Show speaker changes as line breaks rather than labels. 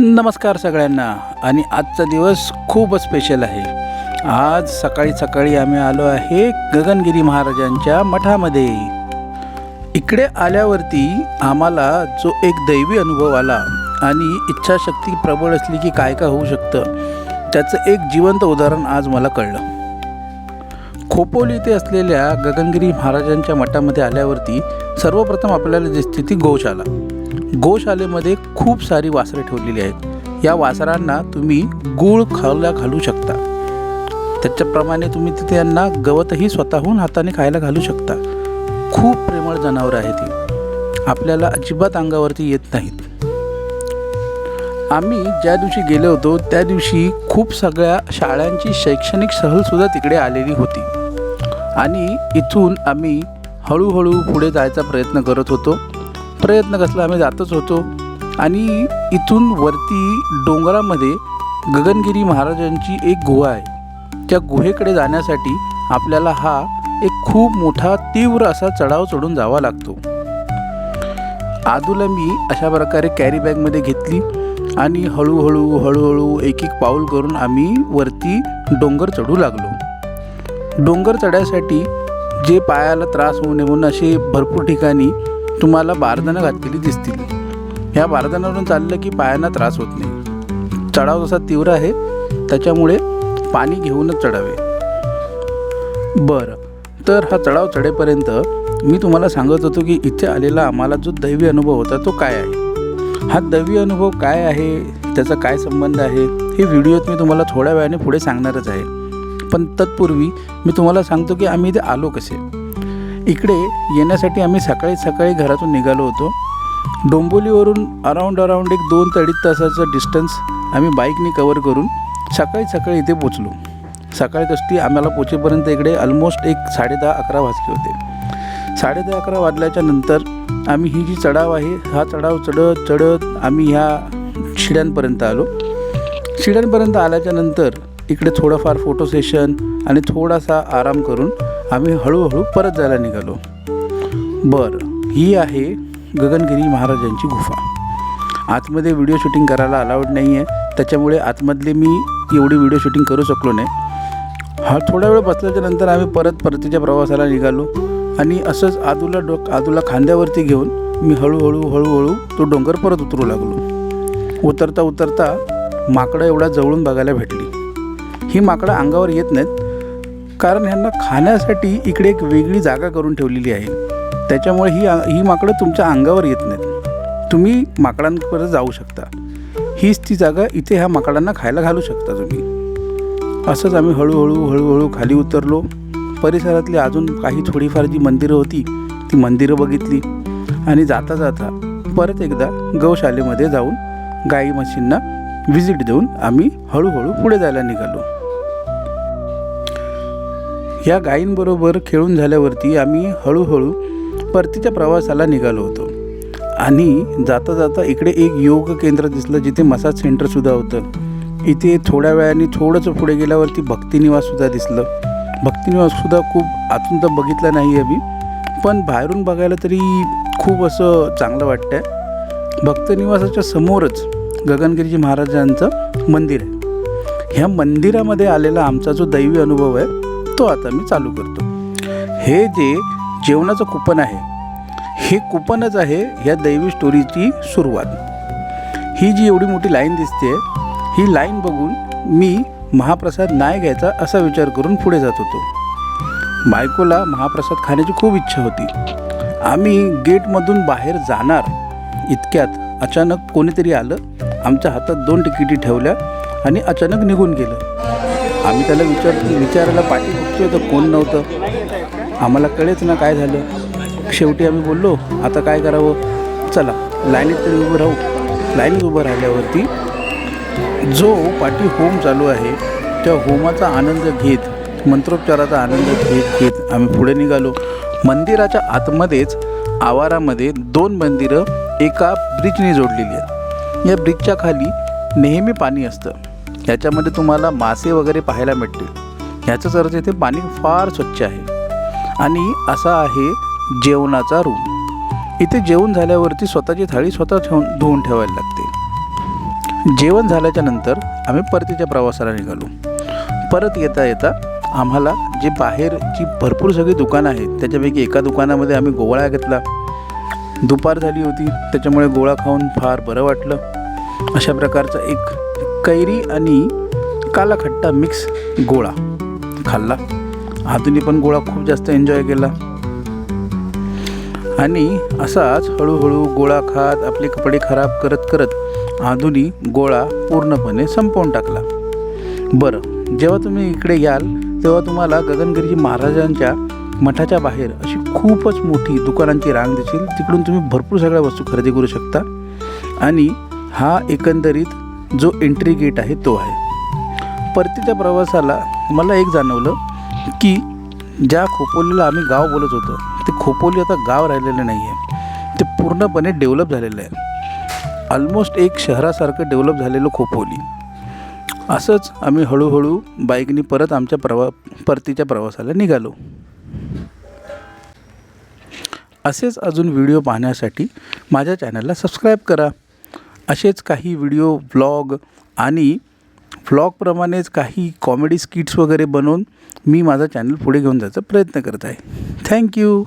नमस्कार सगळ्यांना. आणि आजचा दिवस खूपच स्पेशल आहे. आज सकाळी सकाळी आम्ही आलो आहे गगनगिरी महाराजांच्या मठामध्ये. इकडे आल्यावरती आम्हाला जो एक दैवी अनुभव आला आणि इच्छाशक्ती प्रबळ असली की काय काय होऊ शकतं त्याचं एक जिवंत उदाहरण आज मला कळलं. खोपोली येथे असलेल्या गगनगिरी महाराजांच्या मठामध्ये आल्यावरती सर्वप्रथम आपल्याला दिसते ती गोशाला. गोशालेमध्ये खूप सारी वासरे ठेवलेली आहेत. या वासरांना तुम्ही गूळ खायला घालू शकता. त्याच्याप्रमाणे तुम्ही तिथे यांना गवतही स्वतःहून हाताने खायला घालू शकता. खूप प्रेमळ जनावरं आहे ती. आपल्याला अजिबात अंगावरती येत नाहीत. आम्ही ज्या दिवशी गेलो होतो त्या दिवशी खूप सगळ्या शाळांची शैक्षणिक सहलसुद्धा तिकडे आलेली होती. आणि इथून आम्ही हळूहळू पुढे जायचा प्रयत्न करत होतो. प्रयत्न कसला आम्ही जातच होतो. आणि इथून वरती डोंगरामध्ये गगनगिरी महाराजांची एक गुहा आहे. त्या गुहेकडे जाण्यासाठी आपल्याला हा एक खूप मोठा तीव्र असा चढाव चढून जावा लागतो. आदूला मी अशा प्रकारे कॅरी बॅगमध्ये घेतली आणि हळूहळू हळूहळू एक एक पाऊल करून आम्ही वरती डोंगर चढू लागलो. डोंगर चढायसाठी जे पायाला त्रास होऊ नये म्हणून असे भरपूर ठिकाणी तुम्हाला बारदानं घातलेली दिसतील. ह्या बारदानावरून चाललं की पायांना त्रास होत नाही. चढाव जसा तीव्र आहे त्याच्यामुळे पाणी घेऊनच चढावे. बरं तर हा चढाव चढेपर्यंत मी तुम्हाला सांगत होतो की इथे आलेला आम्हाला जो दैवी अनुभव होता तो काय आहे? हा दैवी अनुभव काय आहे? त्याचा काय संबंध आहे? हे व्हिडिओत मी तुम्हाला थोड्या वेळाने पुढे सांगणारच आहे. पण तत्पूर्वी मी तुम्हाला सांगतो की आम्ही इथे आलो कसे? इकडे येण्यासाठी आम्ही सकाळी सकाळी घरातून निघालो होतो. डोंबोलीवरून अराऊंड अराऊंड एक दोन ते अडीच तासाचं डिस्टन्स आम्ही बाईकने कवर करून सकाळी सकाळी इथे पोचलो सकाळी कष्टी आम्हाला पोचेपर्यंत इकडे ऑलमोस्ट एक साडेदहा अकरा वाजले होते. साडेदहा अकरा वाजल्याच्या नंतर आम्ही ही जी चढाव आहे हा चढाव चढत चढत आम्ही ह्या शिड्यांपर्यंत आलो. शिड्यांपर्यंत आल्याच्यानंतर इकडे थोडंफार फोटो सेशन आणि थोडासा आराम करून आम्ही हळूहळू परत जायला निघालो. बरं ही आहे गगनगिरी महाराजांची गुफा. आतमध्ये व्हिडिओ शूटिंग करायला अलाउड नाही आहे त्याच्यामुळे आतमधले मी एवढी व्हिडिओ शूटिंग करू शकलो नाही. हा थोडा वेळ बसल्याच्या नंतर आम्ही परत परतीच्या प्रवासाला निघालो. आणि असंच आदूला डोक आदूला खांद्यावरती घेऊन मी हळूहळू हळूहळू तो डोंगर परत उतरू लागलो. उतरता उतरता माकडं एवढा जवळून बघायला भेटली. ही माकडं अंगावर येत नाहीत कारण ह्यांना खाण्यासाठी इकडे एक वेगळी जागा करून ठेवलेली आहे. त्याच्यामुळे ही ही माकडं तुमच्या अंगावर येत नाहीत. तुम्ही माकडांपर्यंत जाऊ शकता. हीच ती जागा इथे ह्या माकडांना खायला घालू शकता तुम्ही. असंच आम्ही हळूहळू हळूहळू खाली उतरलो. परिसरातली अजून काही थोडीफार जी मंदिरं होती ती मंदिरं बघितली. आणि जाता जाता परत एकदा गौशालेमध्ये जाऊन गाई म्हशींना व्हिजिट देऊन आम्ही हळूहळू पुढे जायला निघालो. या गायींबरोबर खेळून झाल्यावरती आम्ही हळूहळू परतीच्या प्रवासाला निघालो होतो. आणि जाता जाता इकडे एक योग केंद्र दिसलं जिथे मसाज सेंटरसुद्धा होतं. इथे थोड्या वेळाने थोडंसं पुढे गेल्यावरती भक्तिनिवाससुद्धा दिसलं. भक्तिनिवाससुद्धा खूप आतून तर बघितलं नाही आम्ही पण बाहेरून बघायला तरी खूप असं चांगलं वाटतं आहे भक्तनिवासाच्या समोरच गगनगिरीजी महाराजांचं मंदिर आहे. ह्या मंदिरामध्ये आलेला आमचा जो दैवी अनुभव आहे तो आता मी चालू करतो. हे जे जेवणाचं कुपन आहे हे कुपनच आहे ह्या दैवी स्टोरीची सुरुवात. ही जी एवढी मोठी लाईन दिसते ही लाईन बघून मी महाप्रसाद नाही घ्यायचा असा विचार करून पुढे जात होतो. बायकोला महाप्रसाद खाण्याची खूप इच्छा होती. आम्ही गेटमधून बाहेर जाणार इतक्यात अचानक कोणीतरी आलं आमच्या हातात दोन तिकिटी ठेवल्या आणि अचानक निघून गेलं. आम्ही त्याला विचार विचारायला पाठी बघतोय तर कोण नव्हतं? आम्हाला कळेच ना काय झालं. शेवटी आम्ही बोललो आता काय करावं? चला लाईनीत तरी उभं राहू. लाईनीत उभं राहिल्यावरती जो पाठी होम चालू आहे त्या होमाचा आनंद घेत मंत्रोच्चाराचा आनंद घेत घेत आम्ही पुढे निघालो. मंदिराच्या आतमध्येच आवारामध्ये दोन मंदिरं एका ब्रिजने जोडलेली आहेत. या ब्रिजच्या खाली नेहमी पाणी असतं. याच्यामध्ये तुम्हाला मासे वगैरे पाहायला मिळतील. ह्याचाच अर्थ इथे पाणी फार स्वच्छ आहे. आणि असा आहे जेवणाचा रूम. इथे जेवण झाल्यावरती स्वतःची थाळी स्वतः ठेवून धुवून ठेवायला लागते. जेवण झाल्याच्यानंतर आम्ही परतीच्या प्रवासाला निघालो. परत येता येता आम्हाला जे बाहेरची भरपूर सगळी दुकानं आहेत त्याच्यापैकी एका दुकानामध्ये आम्ही गोवळा घेतला. दुपार झाली होती त्याच्यामुळे गोळा खाऊन फार बरं वाटलं. अशा प्रकारचा एक कैरी आणि काला खट्टा मिक्स गोळा. खाल्ला. आधुनी पण गोळा खूप जास्त एन्जॉय केला. आणि असाच हळूहळू गोळा खात आपले कपडे खराब करत करत आधुनी गोळा पूर्णपणे संपवून टाकला. बरं जेव्हा तुम्ही इकडे याल तेव्हा तुम्हाला गगनगिरी महाराजांच्या मठाच्या बाहेर अशी खूपच मोठी दुकानांची रांग दिसेल. तिकडून तुम्ही भरपूर सगळ्या वस्तू खरेदी करू शकता. आणि हा एकंदरीत जो एंट्री गेट आहे तो आहे. परतीच्या प्रवासाला मला एक जाणवलं की ज्या खोपोलीला आम्ही गाव बोलत होतो ते खोपोली आता गाव राहिलेलं नाही आहे ते पूर्णपणे डेव्हलप झालेलं आहे. ऑलमोस्ट एक शहरासारखं डेव्हलप झालेलं खोपोली. असंच आम्ही हळूहळू बाईकनी परत आमच्या प्रवा परतीच्या प्रवासाला निघालो. असेच अजून व्हिडिओ पाहण्यासाठी माझ्या चॅनलला सबस्क्राईब करा. असेच काही व्हिडिओ ब्लॉग आणि व्लॉगप्रमाणेच काही कॉमेडी स्किट्स वगैरे बनवून मी माझा चॅनल पुढे घेऊन जायचा प्रयत्न करत आहे. थँक्यू